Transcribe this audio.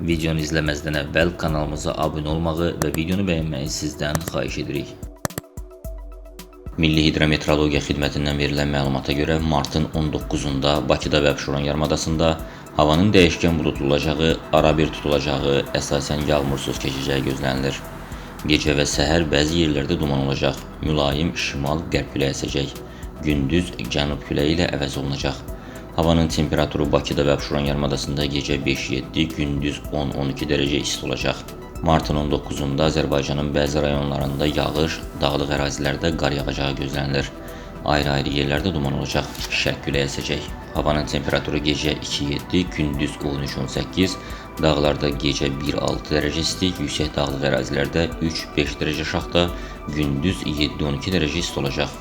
Videonu izləməzdən əvvəl kanalımıza abunə olmağı və videonu bəyənməyi sizdən xahiş edirik. Milli Hidrometeorologiya Xidmətindən verilən məlumata görə martın 19-da Bakıda və Abşeron yarımadasında havanın dəyişkən buludlu olacağı, arabir tutulacağı, əsasən yağmursuz keçəcəyi gözlənilir. Gecə və səhər bəzi yerlərdə duman olacaq, mülayim şimal-qərb küləyi əsəcək. Gündüz cənub küləyi ilə əvəz olunacaq. Havanın temperaturu Bakıda və Abşeron yarımadasında gecə 5-7, gündüz 10-12 dərəcə isti olacaq. Martın 19-da Azərbaycanın bəzi rayonlarında yağış, dağlıq ərazilərdə qar yağacağı gözlənilir. Ayrı-ayrı yerlərdə duman olacaq, şərq küləyi əsəcək. Havanın temperaturu gecə 2-7, gündüz 13-18, dağlarda gecə 1-6 dərəcə isti, yüksək dağlıq ərazilərdə 3-5 dərəcə şaxta, gündüz 7-12 dərəcə isti olacaq.